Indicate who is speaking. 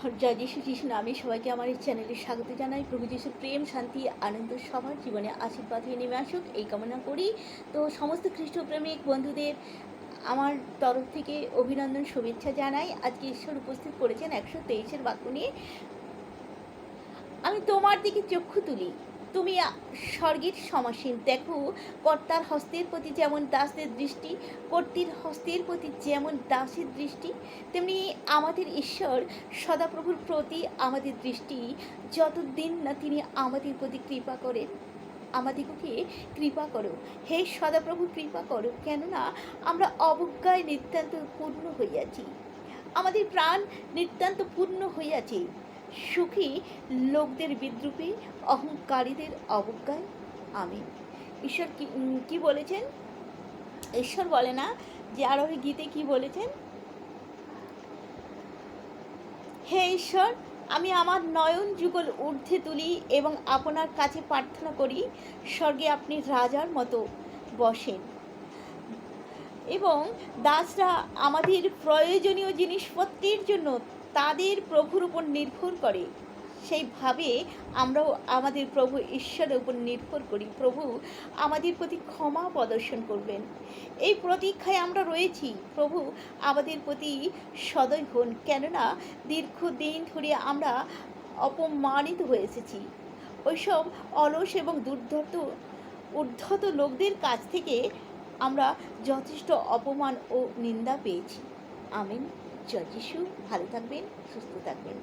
Speaker 1: জয় যীশু, যিশু নামে সবাইকে আমার এই চ্যানেলে স্বাগত জানাই। প্রভু যিশুর প্রেম, শান্তি, আনন্দ সবার জীবনে আশীর্বাদ হয়ে নেমে আসুক, এই কামনা করি। তো সমস্ত খ্রিস্টপ্রেমিক বন্ধুদের আমার তরফ থেকে অভিনন্দন, শুভেচ্ছা জানাই। আজকে ঈশ্বর উপস্থিত করেছেন একশো তেইশের বাক্য নিয়ে। আমি তোমার দিকে চক্ষু তুলি। তুমি স্বর্গের সমাসীন। দেখো, কর্তার হস্তের প্রতি যেমন দাসের দৃষ্টি, কর্তীর হস্তের প্রতি যেমন দাসের দৃষ্টি, তেমনি আমাদের ঈশ্বর সদাপ্রভুর প্রতি আমাদের দৃষ্টি, যতদিন না তিনি আমাদের প্রতি কৃপা করেন আমাদিগকে কৃপা করো। হে সদাপ্রভু, কৃপা করো, কেননা আমরা অবজ্ঞায় নিতান্ত পূর্ণ হইয়াছি। আমাদের প্রাণ নিতান্ত পূর্ণ হইয়াছে। সুখী লোকদের বিদ্রুপে, অহংকারীদের অবজ্ঞায় আমি। ঈশ্বর কি বলেছেন? ঈশ্বর বলে না, যে আরোহী গীতে কি বলেছেন? হে ঈশ্বর, আমি আমার নয়ন যুগল ঊর্ধ্বে তুলি এবং আপনার কাছে প্রার্থনা করি, স্বর্গে আপনি রাজার মতো বসেন। এবং দাসরা আমাদের প্রয়োজনীয় জিনিসপত্রের জন্য তাদের প্রভুর উপর নির্ভর করে। সেইভাবে আমরাও আমাদের প্রভু ঈশ্বরের উপর নির্ভর করি। প্রভু আমাদের প্রতি ক্ষমা প্রদর্শন করবেন। এই প্রতীক্ষায় আমরা রয়েছি। প্রভু আমাদের প্রতি সদয় হন। কেননা দীর্ঘদিন ধরে আমরা অপমানিত হয়ে এসেছি। ওইসব অলস এবং দুর্ধর্ত, উদ্ধত লোকদের কাছ থেকে আমরা যথেষ্ট অপমান ও নিন্দা পেয়েছি। আমিন। জয় যিশু। ভালো থাকবেন সুস্থ থাকবেন।